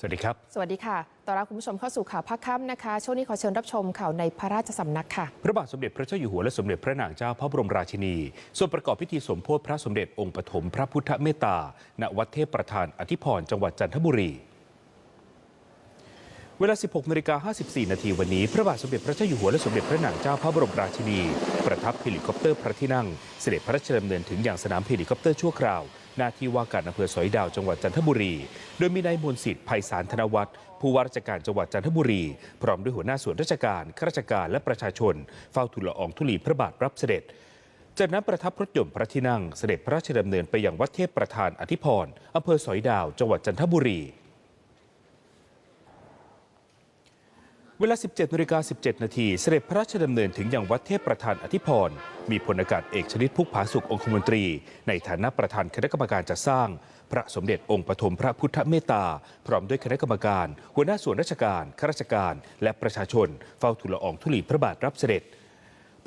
สวัสดีครับ สวัสดีค่ะต้อนรับคุณผู้ชมเข้าสู่ข่าวภาคค่ำนะคะ ช่วงนี้ขอเชิญรับชมข่าวในพระราชสำนักค่ะ พระบาทสมเด็จพระเจ้าอยู่หัวและสมเด็จพระนางเจ้าพระบรมราชินีส่วนประกอบพิธีสมโพธิพระสมเด็จองค์ปฐมพระพุทธเมตตา ณ วัดเทพประธานอธิพรจังหวัดจันทบุรีเวลา 16นาฬิกา54 นาทีวันนี้ พระบาทสมเด็จพระเจ้าอยู่หัวและสมเด็จพระนางเจ้าพระบรมราชินี ประทับเฮลิคอปเตอร์พระที่นั่ง เสด็จพระราชดำเนินถึงอย่างสนามเฮลิคอปเตอร์ชั่วคราว หน้าที่ว่าการอำเภอสอยดาวจังหวัดจันทบุรี โดยมีนายมนสิทธิ์ไพศาลธนวัฒน์ผู้ว่าราชการจังหวัดจันทบุรี พร้อมด้วยหัวหน้าส่วนราชการข้าราชการและประชาชน เฝ้าทูลละอองธุลีพระบาทรับเสด็จจากนั้นประทับรถยนต์พระที่นั่งเสด็จพระราชดำเนินไปยังวัดเทพประธานอธิพรอำเภอสอยดาว จังหวัดจันทบุรี เวลา 17นาฬิกา17 นาที เสด็จพระราชดำเนินถึงยังวัดเทพประธานอธิพร มีพลอากาศเอกชนิดพุกผาสุของคมนตรี ในฐานะประธานคณะกรรมการจัดสร้าง พระสมเด็จองค์ปฐมพระพุทธเมตตา พร้อมด้วยคณะกรรมการ หัวหน้าส่วนราชการข้าราชการ และประชาชน เฝ้าทูลละอองธุลีพระบาทรับเสด็จ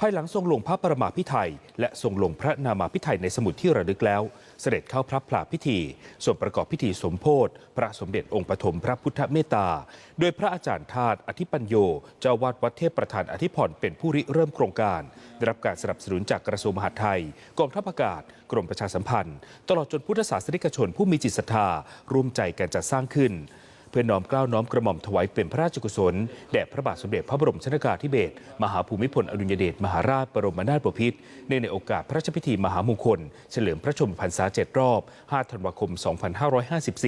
ภายหลังทรงลงพระประมาพิไทยและทรงลงพระนามาพิไทยในสมุดที่ระลึกแล้ว เสด็จเข้าพระพลาพิธีส่วนประกอบพิธีสมโพธิพระสมเด็จองค์ปฐมพระพุทธเมตตา โดยพระอาจารย์ธาตุอธิปัญโยเจ้าวาดวัดเทพประธานอธิพรเป็นผู้ริเริ่มโครงการ ได้รับการสนับสนุนจากกระทรวงมหาดไทยกองทัพอากาศ กรมประชาสัมพันธ์ ตลอดจนพุทธศาสนิกชนผู้มีจิตศรัทธาร่วมใจกันจัดสร้างขึ้น เพื่อน้อมเกล้าน้อมกระหม่อมถวายเป็นพระราชกุศลแด่พระบาทสมเด็จพระบรมชนกาธิเบศรมหาภูมิพลอดุลยเดชมหาราชบรมนาถบพิตรเนื่องในโอกาสพระราชพิธีมหามงคล เฉลิมพระชนมพรรษาเจ็ดรอบ 5 ธันวาคม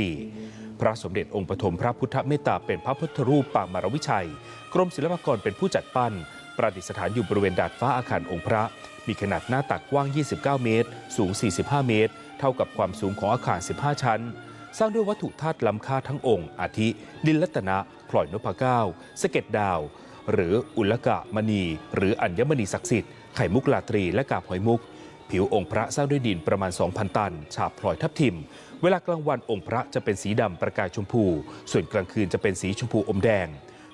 2554 พระสมเด็จองค์ปฐมพระพุทธเมตตาเป็นพระพุทธรูปปางมารวิชัย กรมศิลปากรเป็นผู้จัดปั้น ประดิษฐานอยู่บริเวณดาดฟ้าอาคารองค์พระ มีขนาดหน้าตักกว้าง 29 เมตร สูง 45 เมตร เท่ากับความสูงของอาคาร 15 ชั้น สร้างด้วยวัตถุธาตุล้ำค่าทั้งองค์ อาทิ ดินรัตนะพลอยนพเก้าสะเก็ดดาว หรืออุลกะมณี หรืออัญมณีศักดิ์สิทธิ์ไข่มุกลาตรีและกาบหอยมุก ผิวองค์พระสร้างด้วยดินประมาณ 2,000 ตัน ฉาบพลอยทับทิม เวลากลางวันองค์พระจะเป็นสีดำประกายชมพู ส่วนกลางคืนจะเป็นสีชมพูอมแดง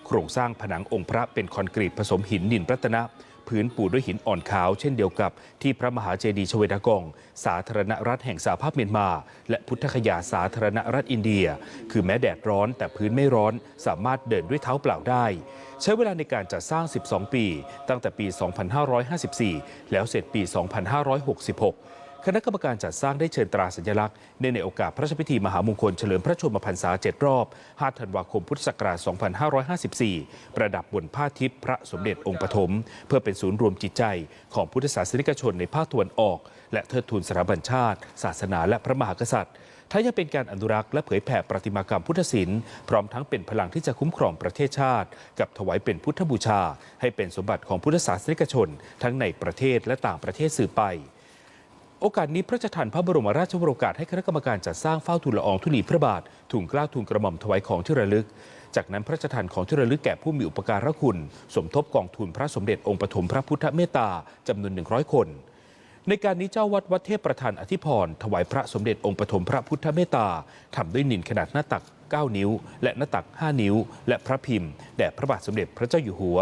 โครงสร้างผนังองค์พระเป็นคอนกรีตผสมหินนินรัตนะ พื้นปูด้วยหินอ่อนขาวเช่นเดียวกับที่พระมหาเจดีย์ชเวดากอง สาธารณรัฐแห่งสหภาพเมียนมา และพุทธคยาสาธารณรัฐอินเดีย คือแม้แดดร้อนแต่พื้นไม่ร้อนสามารถเดินด้วยเท้าเปล่าได้ ใช้เวลาในการจัดสร้าง 12 ปี ตั้งแต่ปี 2554 แล้วเสร็จปี 2566 คณะกรรมการจัดสร้างได้เชิญตราสัญลักษณ์เนื่องในโอกาสพระราชพิธีมหามงคลเฉลิมพระชนมพรรษา 7 รอบ 5 ธันวาคมพุทธศักราช 2554 ประดับบนผ้าทิพย์พระสมเด็จองค์ปฐมเพื่อเป็นศูนย์รวมจิตใจ ของพุทธศาสนิกชนในภาคตะวันออก และเทิดทูนสถาบันชาติ ศาสนาและพระมหากษัตริย์ทั้งยังเป็นการอนุรักษ์และเผยแผ่ประติมากรรมพุทธศิลป์พร้อมทั้งเป็นพลังที่จะคุ้มครองประเทศชาติ กับถวายเป็นพุทธบูชา ให้เป็นสมบัติของพุทธศาสนิกชน ทั้งในประเทศและต่างประเทศสืบไป โอกาสนี้พระราชทานพระบรมราชวโรกาสให้คณะกรรมการจัดสร้างเฝ้าทูลละอองธุลีพระบาทถุงเกล้าทูลกระหม่อมถวายของที่ระลึก จากนั้นพระราชทานของที่ระลึกแก่ผู้มีอุปการะคุณ สมทบกองทุนพระสมเด็จองค์ปฐมพระพุทธเมตตาจำนวน 100 คน ในการนี้เจ้าวัดวัดเทพประธานอธิพรถวายพระสมเด็จองค์ปฐมพระพุทธเมตตาทำด้วยนินขนาดหน้าตัก 9 นิ้ว และหน้าตัก 5 นิ้ว และพระพิมพ์แด่พระบาทสมเด็จพระเจ้าอยู่หัว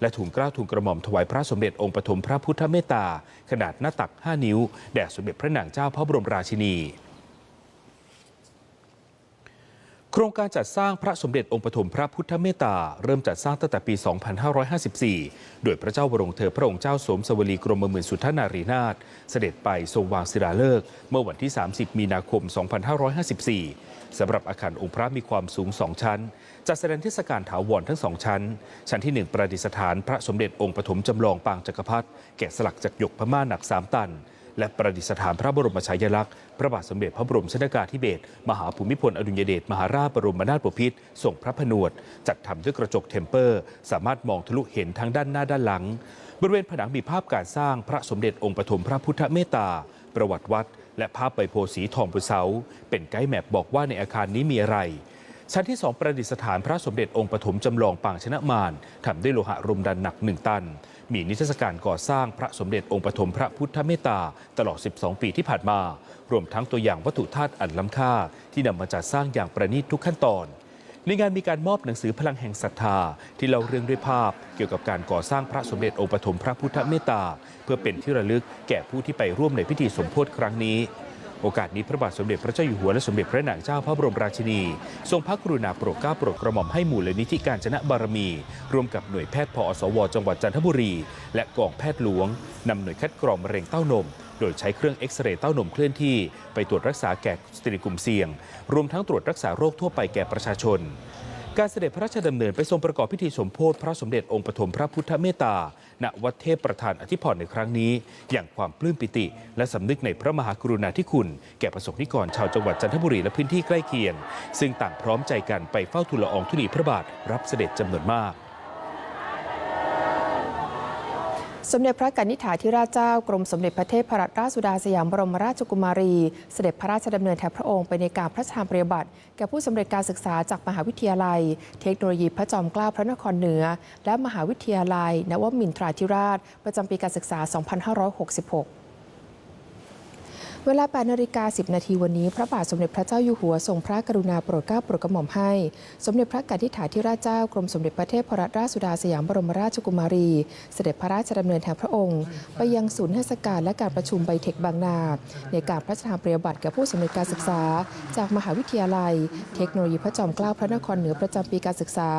และถุงกล้าถุงกระหม่อมถวายพระสมเด็จองค์ปฐมพระพุทธเมตตาขนาดหน้าตัก 5 นิ้ว แด่สมเด็จพระนางเจ้าพระบรมราชินี โครงการจัดสร้างพระสมเด็จองค์ปฐมพระพุทธเมตตา เริ่มจัดสร้างตั้งแต่ปี 2554 โดยพระเจ้าวรวงเธอพระองค์เจ้าสมสวลีกรมหมื่นสุทธนารีนาถเสด็จไปทรงวางศิลาฤกษ์เมื่อวันที่ 30 มีนาคม 2554 สำหรับอาคารองค์พระมีความสูง 2 ชั้น จัดแสดงเทศกาลถาวรทั้งสองชั้น ชั้นที่ 1 ประดิษฐานพระสมเด็จองค์ปฐมจำลองปางจักรพรรดิแกะสลักจากหยกพม่าหนัก 3 ตันและประดิษฐานพระบรมฉายาลักษณ์ พระบาทสมเด็จพระบรมชนกาธิเบศรมหาภูมิพลอดุลยเดชมหาราชบรมนาถบพิตรทรงพระผนวด จัดทำด้วยกระจกเทมเปอร์ สามารถมองทะลุเห็นทั้งด้านหน้าด้านหลัง บริเวณผนังมีภาพการสร้างพระสมเด็จองค์ปฐมพระพุทธเมตตา ประวัติวัด และภาพใบโพธิ์สีทองบนเสาเป็นไกด์แมปบอกว่าในอาคารนี้มีอะไรชั้นที่ 2 ประดิษฐานพระสมเด็จองค์ปฐมจำลองปางชนะมารทำด้วยโลหะรมดันหนัก 1 ตัน มีนิทรรศการก่อสร้างพระสมเด็จองค์ปฐมพระพุทธเมตตาตลอด 12 ปีที่ผ่านมา รวมทั้งตัวอย่างวัตถุธาตุอันล้ำค่า ที่นำมาจัดสร้างอย่างประณีตทุกขั้นตอน ในงานมีการมอบหนังสือพลังแห่งศรัทธา ที่เล่าเรื่องด้วยภาพ เกี่ยวกับการก่อสร้างพระสมเด็จองค์ปฐมพระพุทธเมตตา เพื่อเป็นที่ระลึกแก่ผู้ที่ไปร่วมในพิธีสมโพธิครั้งนี้ โอกาสนี้พระบาทสมเด็จพระเจ้าอยู่หัวและสมเด็จพระนางเจ้าพระบรมราชินี ทรงพระกรุณาโปรดเกล้าโปรดกระหม่อมให้มูลนิธิการจนะบารมี ร่วมกับหน่วยแพทย์พอสว จังหวัดจันทบุรี และกองแพทย์หลวงนำหน่วยคัดกรองมะเร็งเต้านมโดยใช้เครื่องเอ็กซเรย์เต้านมเคลื่อนที่ ไปตรวจรักษาแก่สตรีกลุ่มเสี่ยง รวมทั้งตรวจรักษาโรคทั่วไปแก่ประชาชน การเสด็จพระราชดำเนินไปทรงประกอบพิธีสมโพธิพระสมเด็จองค์ปฐมพระพุทธเมตตา ณ วัดเทพประธานอธิพรในครั้งนี้ อย่างความปลื้มปิติ และสำนึกในพระมหากรุณาธิคุณ แก่ประสงค์นิกรชาวจังหวัดจันทบุรีและพื้นที่ใกล้เคียง ซึ่งต่างพร้อมใจกันไปเฝ้าทูลละอองธุลีพระบาทรับเสด็จจำนวนมาก สมเด็จพระกนิษฐาธิราชเจ้ากรมสมเด็จพระเทพรัตนราชสุดาสยามบรมราชกุมารี เสด็จพระราชดำเนินแทนพระองค์ไปในการพระราชทานปริยบัติ แก่ผู้สำเร็จการศึกษาจากมหาวิทยาลัย เทคโนโลยีพระจอมเกล้าพระนครเหนือ และมหาวิทยาลัย นวมินทราธิราช ประจำปีการศึกษา 2566 เวลา8นาฬิกา10 นาทีวันนี้ พระบาทสมเด็จพระเจ้าอยู่หัวทรงพระกรุณาโปรดเกล้าโปรดกระหม่อมให้ สมเด็จพระกนิษฐาธิราชเจ้ากรมสมเด็จพระเทพรัตนราชสุดาสยามบรมราชกุมารี เสด็จพระราชดำเนินแทนพระองค์ ไปยังศูนย์เทศกาลและการประชุมไบเทคบางนา ในการพระราชทานปริยบัติแก่ผู้สำเร็จการศึกษา จากมหาวิทยาลัย เทคโนโลยีพระจอมเกล้าพระนครเหนือประจำปีการศึกษา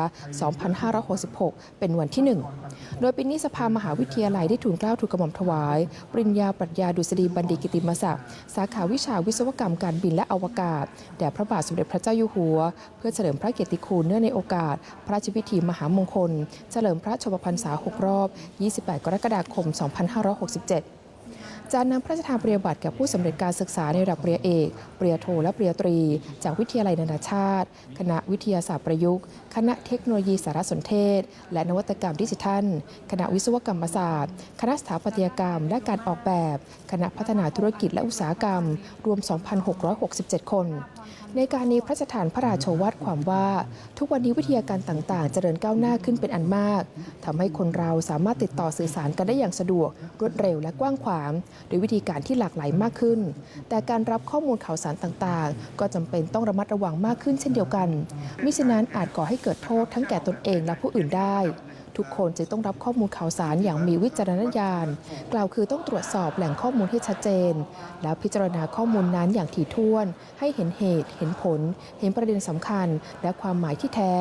2566 เป็นวันที่ 1 โดยปีนี้สภามหาวิทยาลัยได้ทูลเกล้าทูลกระหม่อมถวาย ปริญญาปรัชญาดุษฎีบัณฑิตกิติมศักดิ์สาขาวิชาวิศวกรรมการบินและอวกาศ แด่พระบาทสมเด็จพระเจ้าอยู่หัว เพื่อเฉลิมพระเกียรติคุณเนื่องในโอกาส พระราชพิธีมหามงคล เฉลิมพระชนมพรรษา 6 รอบ 28 กรกฎาคม 2567 จะนำพระราชทานปริญญาบัตรแก่ผู้สำเร็จการศึกษาในระดับปริญญาเอก ปริญญาโท และปริญญาตรี จากวิทยาลัยนานาชาติ คณะวิทยาศาสตร์ประยุกต์ คณะเทคโนโลยีสารสนเทศ และนวัตกรรมดิจิทัล คณะวิศวกรรมศาสตร์ คณะสถาปัตยกรรม และการออกแบบ คณะพัฒนาธุรกิจและอุตสาหกรรม รวม 2,667 คน ในการนี้พระราชทานพระราโชวาทความว่า ทุกวันนี้วิทยาการต่างๆ เจริญก้าวหน้าขึ้นเป็นอันมากทำให้คนเราสามารถติดต่อสื่อสารกันได้อย่างสะดวก รวดเร็วและกว้างขวาง โดยวิธีการที่หลากหลายมากขึ้น แต่การรับข้อมูลข่าวสารต่างๆ ก็จำเป็นต้องระมัดระวังมากขึ้นเช่นเดียวกัน มิฉะนั้นอาจก่อให้เกิดโทษทั้งแก่ตนเองและผู้อื่นได้ ทุกคนจะต้องรับข้อมูลข่าวสารอย่างมีวิจารณญาณ กล่าวคือต้องตรวจสอบแหล่งข้อมูลให้ชัดเจน แล้วพิจารณาข้อมูลนั้นอย่างถี่ถ้วน ให้เห็นเหตุ เห็นผล เห็นประเด็นสำคัญ และความหมายที่แท้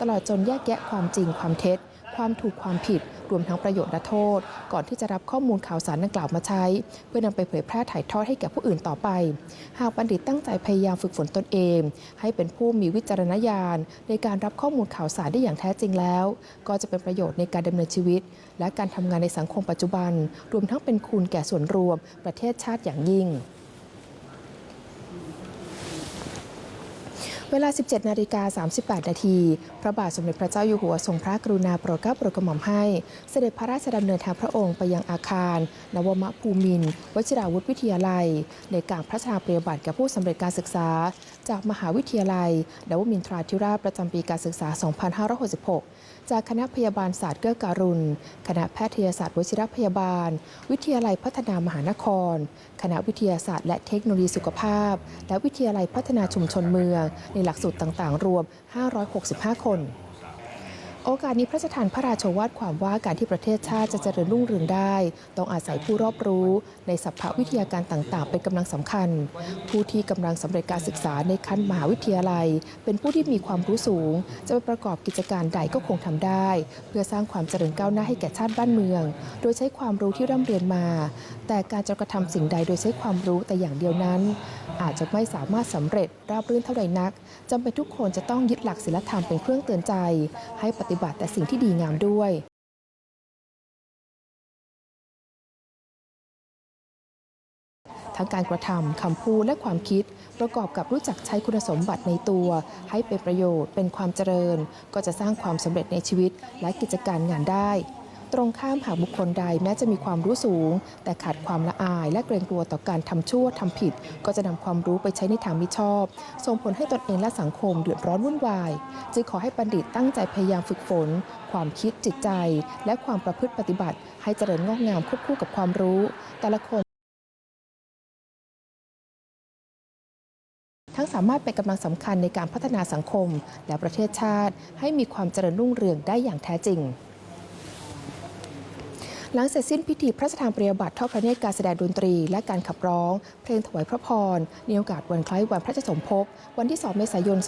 ตลอดจนแยกแยะความจริงความเท็จ ความถูกความผิด รวมทั้งประโยชน์และโทษ ก่อนที่จะรับข้อมูลข่าวสารดังกล่าวมาใช้ เพื่อนำไปเผยแพร่ถ่ายทอดให้แก่ผู้อื่นต่อไป หากบัณฑิตตั้งใจพยายามฝึกฝนตนเอง ให้เป็นผู้มีวิจารณญาณ ในการรับข้อมูลข่าวสารได้อย่างแท้จริงแล้ว ก็จะเป็นประโยชน์ในการดำเนินชีวิต และการทำงานในสังคมปัจจุบัน รวมทั้งเป็นคุณแก่ส่วนรวม ประเทศชาติอย่างยิ่ง เวลา 17 นาฬิกา 38 นาที พระบาทสมเด็จพระเจ้าอยู่หัวทรงพระกรุณาโปรดเกล้าโปรดกระหม่อมให้ เสด็จพระราชดำเนินทางพระองค์ไปยังอาคาร นวมภูมินวชิราวุธวิทยาลัย ในการพระราชทานปริญญาบัตรแก่ผู้สำเร็จการศึกษา จากมหาวิทยาลัยนวมินทราธิราชประจำปีการศึกษา 2566 จากคณะพยาบาลศาสตร์เกื้อการุณ คณะแพทยศาสตร์วชิรพยาบาล วิทยาลัยพัฒนามหานคร คณะวิทยาศาสตร์และเทคโนโลยีสุขภาพ และวิทยาลัยพัฒนาชุมชนเมือง ในหลักสูตรต่างๆ รวม 565 คน โอกาสนี้พระราชทานพระราชวาทความว่าการที่ประเทศชาติจะเจริญรุ่งเรืองได้ ต้องอาศัยผู้รอบรู้ในสัพพวิทยาการต่างๆ เป็นกำลังสำคัญ ผู้ที่กำลังสำเร็จการศึกษาในขั้นมหาวิทยาลัย เป็นผู้ที่มีความรู้สูง จะไปประกอบกิจการใดก็คงทำได้ เพื่อสร้างความเจริญก้าวหน้าให้แก่ชาติบ้านเมือง โดยใช้ความรู้ที่ร่ำเรียนมา แต่การจะกระทำสิ่งใดโดยใช้ความรู้แต่อย่างเดียวนั้น อาจจะไม่สามารถสำเร็จราบรื่นเท่าใดนักจำเป็นทุกคนจะต้องยึดหลักศีลธรรมเป็นเครื่องเตือนใจ ให้ปฏิบัติแต่สิ่งที่ดีงามด้วยทั้งการกระทำคำพูดและความคิด ประกอบกับรู้จักใช้คุณสมบัติในตัว ให้เป็นประโยชน์เป็นความเจริญ ก็จะสร้างความสำเร็จในชีวิตและกิจการงานได้ ตรงข้ามหากบุคคลใดแม้จะมีความรู้สูง แต่ขาดความละอายและเกรงกลัวต่อการทำชั่วทำผิด ก็จะนำความรู้ไปใช้ในทางมิชอบ ส่งผลให้ตนเองและสังคมเดือดร้อนวุ่นวาย จึงขอให้บัณฑิตตั้งใจพยายามฝึกฝน ความคิดจิตใจ และความประพฤติปฏิบัติ ให้เจริญงอกงามควบคู่กับความรู้ แต่ละคนทั้งสามารถเป็นกำลังสำคัญในการพัฒนาสังคม และประเทศชาติ ให้มีความเจริญรุ่งเรืองได้อย่างแท้จริง หลังเสร็จสิ้นพิธีพระราชทานปริยบัติทอดพระเนตรการแสดงดนตรี และการขับร้อง เพลงถวายพระพรในโอกาสวันคล้ายวันพระราชสมภพวันที่ 2 เมษายน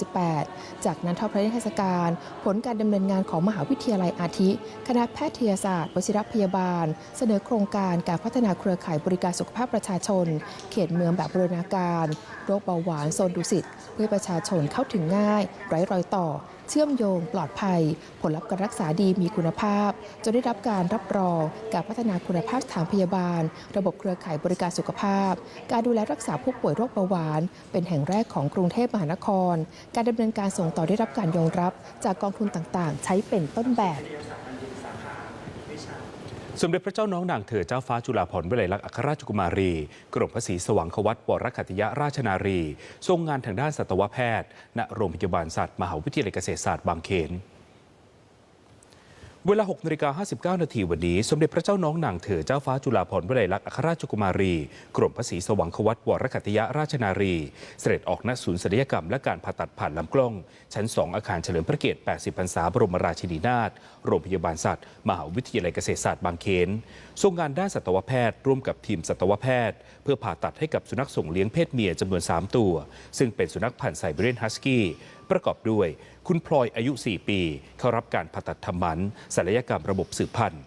2568 จากนั้นทอดพระเนตรเทศกาลผลการดำเนินงานของมหาวิทยาลัยอาทิ คณะแพทยศาสตร์วชิรพยาบาล เสนอโครงการการพัฒนาเครือข่ายบริการสุขภาพประชาชน เขตเมืองแบบบรณาการ โรคเบาหวานโซนดุสิตเพื่อประชาชนเข้าถึงง่าย ไร้รอยต่อ เชื่อมโยง ปลอดภัย ผลลัพธ์การรักษาดีมีคุณภาพ จนได้รับการรับรอง การพัฒนาคุณภาพสถานพยาบาล ระบบเครือข่ายบริการสุขภาพ การดูแลรักษาผู้ป่วยโรคเบาหวาน เป็นแห่งแรกของกรุงเทพมหานคร การดำเนินการส่งต่อได้รับการยอมรับ จากกองทุนต่างๆ ใช้เป็นต้นแบบ สมเด็จพระเจ้าน้องนางเธอเจ้าฟ้าจุฬาภรณ์วิไลลักษณ์อัครราชกุมารี กรมพระศรีสว่างควัตวรคัตยราชนารี ทรงงานทางด้านสัตวแพทย์ ณ โรงพยาบาลสัตว์ มหาวิทยาลัยเกษตรศาสตร์บางเขน เวลา6นาฬิกา59 นาทีวันนี้ สมเด็จพระเจ้าน้องนางเธอเจ้าฟ้าจุฬาภรณ์วิไลลักษณ์อัครราชกุมารี กรมพระศรีสว่างควัตวรคัตยราชนารี เสด็จออกณศูนย์ศัลยกรรมและการผ่าตัดผ่านลำกล้อง ชั้น 2 อาคารเฉลิมพระเกียรติ80พรรษาบรมราชินีนาถโรงพยาบาลสัตว์ มหาวิทยาลัยเกษตรศาสตร์บางเขนทรงงานด้านสัตวแพทย์ ร่วมกับทีมสัตวแพทย์ เพื่อผ่าตัดให้กับสุนัขส่งเลี้ยงเพศเมียจำนวน 3 ตัว ซึ่งเป็นสุนัขพันธุ์ไซบีเรียนฮัสกี้ ประกอบด้วย คุณพลอยอายุ 4 ปี เข้ารับการผ่าตัดทำหมันศัลยกรรมระบบสืบพันธุ์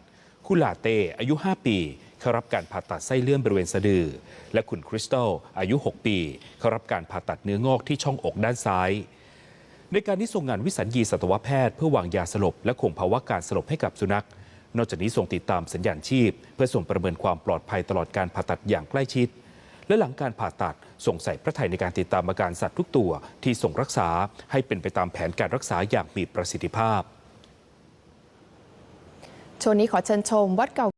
คุณลาเต้อายุ 5 ปีเข้ารับการผ่าตัดไส้เลื่อนบริเวณสะดือ และคุณคริสตัลอายุ 6 ปีเข้ารับการผ่าตัดเนื้องอกที่ช่องอกด้านซ้าย ในการนี้ทรงงานวิสัญญีสัตวแพทย์เพื่อวางยาสลบและคงภาวะการสลบให้กับสุนัขนอกจากนี้ทรงติดตามสัญญาณชีพ เพื่อส่งประเมินความปลอดภัยตลอดการผ่าตัดอย่างใกล้ชิด และหลังการผ่าตัดส่งใส่พระไทยในการติดตามอาการสัตว์ทุกตัวที่ส่งรักษาให้เป็นไปตามแผนการรักษาอย่างมีประสิทธิภาพ ช่วงนี้ขอเชิญชมวัดเก่า